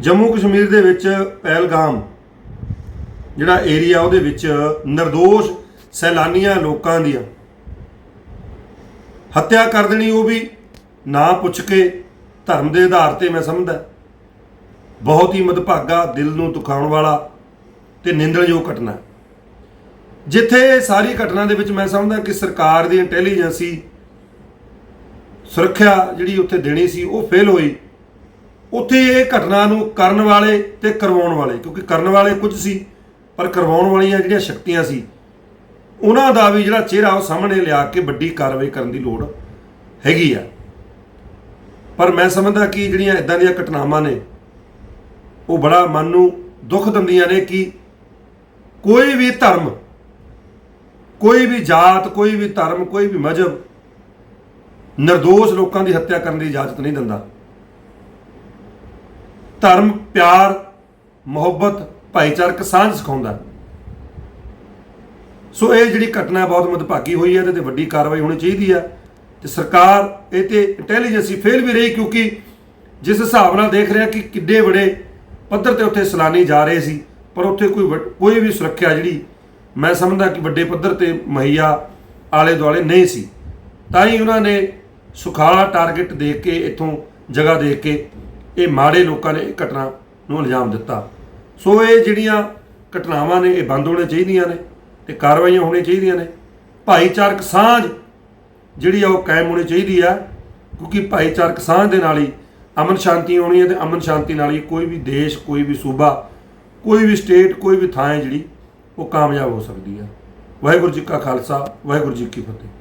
ਜੰਮੂ ਕਸ਼ਮੀਰ ਦੇ ਵਿੱਚ ਪਹਿਲਗਾਮ, ਜਿਹੜਾ ਏਰੀਆ ਉਹਦੇ ਵਿੱਚ નિર્ਦੋਸ਼ ਸੈਲਾਨੀਆਂ ਲੋਕਾਂ ਦੀਆਂ ਹੱਤਿਆ ਕਰ ਦੇਣੀ, ਉਹ ਵੀ ਨਾ ਪੁੱਛ ਕੇ ਧਰਮ ਦੇ ਆਧਾਰ ਤੇ ਮੈਂ ਸਮਝਦਾ। ਬਹੁਤ ਹੀ ਮਦਭਾਗਾ ਦਿਲ ਨੂੰ ਦੁਖਾਉਣ ਵਾਲਾ ਤੇ ਨਿੰਦਣਯੋਗ ਘਟਨਾ। ਜਿੱਥੇ ਇਹ ਸਾਰੀ ਘਟਨਾ ਦੇ ਵਿੱਚ ਮੈਂ ਸਮਝਦਾ ਕਿ ਸਰਕਾਰ ਦੀ ਇੰਟੈਲੀਜੈਂਸੀ ਸੁਰੱਖਿਆ ਜਿਹੜੀ ਉੱਥੇ ਦੇਣੀ ਸੀ, ਉਹ ਫੇਲ ਹੋਈ। ਉੱਥੇ ਇਹ ਘਟਨਾ ਨੂੰ ਕਰਨ ਵਾਲੇ ਤੇ ਕਰਵਾਉਣ ਵਾਲੇ, ਕਿਉਂਕਿ ਕਰਨ ਵਾਲੇ ਕੁਝ ਸੀ, ਪਰ ਕਰਵਾਉਣ ਵਾਲੀਆਂ ਜਿਹੜੀਆਂ ਸ਼ਕਤੀਆਂ ਸੀ, ਉਹਨਾਂ ਦਾ ਵੀ ਜਿਹੜਾ ਚਿਹਰਾ ਉਹ ਸਾਹਮਣੇ ਲਿਆ ਕੇ ਵੱਡੀ ਕਾਰਵਾਈ ਕਰਨ ਦੀ ਲੋੜ ਹੈਗੀ ਆ। ਪਰ ਮੈਂ ਸਮਝਦਾ ਕਿ ਜਿਹੜੀਆਂ ਇਦਾਂ ਦੀਆਂ ਘਟਨਾਵਾਂ ਨੇ, ਉਹ ਬੜਾ ਮਨ ਨੂੰ ਦੁੱਖ ਦਿੰਦੀਆਂ ਨੇ ਕਿ ਕੋਈ ਵੀ ਧਰਮ, ਕੋਈ ਵੀ ਜਾਤ, ਕੋਈ ਵੀ ਧਰਮ, ਕੋਈ ਵੀ ਮਜ਼ਹਬ, ਨਿਰਦੋਸ਼ ਲੋਕਾਂ ਦੀ ਹੱਤਿਆ ਕਰਨ ਦੀ ਇਜਾਜ਼ਤ ਨਹੀਂ ਦਿੰਦਾ। ਧਰਮ, ਪਿਆਰ, ਮੁਹੱਬਤ, ਭਾਈਚਾਰਕ ਸਾਂਝ ਸਿਖਾਉਂਦਾ। ਸੋ ਇਹ ਜਿਹੜੀ ਘਟਨਾ ਬਹੁਤ ਮਦਭਾਗੀ ਹੋਈ ਹੈ, ਇਹਦੇ ਤੇ ਵੱਡੀ ਕਾਰਵਾਈ ਹੋਣੀ ਚਾਹੀਦੀ ਹੈ ਤੇ ਸਰਕਾਰ ਇਹ ਤੇ ਇੰਟੈਲੀਜੈਂਸੀ ਫੇਲ ਵੀ ਰਹੀ ਕਿਉਂਕਿ ਜਿਸ ਹਿਸਾਬ ਨਾਲ ਦੇਖ ਰਿਹਾ ਕਿ ਕਿੱਡੇ ਬੜੇ ਪੱਧਰ ਤੇ ਉੱਥੇ ਸੈਲਾਨੀ ਜਾ ਰਹੇ ਸੀ, ਪਰ ਉੱਥੇ ਕੋਈ ਵੱਡ- ਕੋਈ ਵੀ ਸੁਰੱਖਿਆ ਜਿਹੜੀ ਮੈਂ ਸਮਝਦਾ ਕਿ ਵੱਡੇ ਪੱਧਰ ਤੇ ਮੁਹੱਈਆ ਆਲੇ ਦੁਆਲੇ ਨਹੀਂ ਸੀ। ਤਾਂ ਹੀ ਉਹਨਾਂ ਨੇ ਸੁਖਾਲਾ ਟਾਰਗੇਟ ਦੇ ਕੇ, ਇੱਥੋਂ ਜਗ੍ਹਾ ਦੇ ਕੇ ਇਹ ਮਾੜੇ ਲੋਕਾਂ ਨੇ ਇਹ ਘਟਨਾ ਨੂੰ ਅੰਜਾਮ ਦਿੱਤਾ। ਸੋ ਇਹ ਜਿਹੜੀਆਂ ਘਟਨਾਵਾਂ ਨੇ, ਇਹ ਬੰਦ ਹੋਣੀਆਂ ਚਾਹੀਦੀਆਂ ਨੇ ਤੇ ਕਾਰਵਾਈਆਂ ਹੋਣੀਆਂ ਚਾਹੀਦੀਆਂ ਨੇ। ਭਾਈਚਾਰਕ ਸਾਂਝ ਜਿਹੜੀ ਆ ਉਹ ਕਾਇਮ ਹੋਣੀ ਚਾਹੀਦੀ ਆ, ਕਿਉਂਕਿ ਭਾਈਚਾਰਕ ਸਾਂਝ ਦੇ ਨਾਲ ਹੀ ਅਮਨ ਸ਼ਾਂਤੀ ਆਉਣੀ ਹੈ ਤੇ ਅਮਨ ਸ਼ਾਂਤੀ ਨਾਲ ਹੀ ਕੋਈ ਵੀ ਦੇਸ਼, ਕੋਈ ਵੀ ਸੂਬਾ, ਕੋਈ ਵੀ ਸਟੇਟ ਕੋਈ ਵੀ ਥਾਂ ਹੈ ਜਿਹੜੀ ਉਹ ਕਾਮਯਾਬ ਹੋ ਸਕਦੀ ਹੈ ਵਾਹਿਗੁਰੂ ਜੀ ਕਾ ਖਾਲਸਾ, ਵਾਹਿਗੁਰੂ ਜੀ ਕੀ ਫਤਿਹ।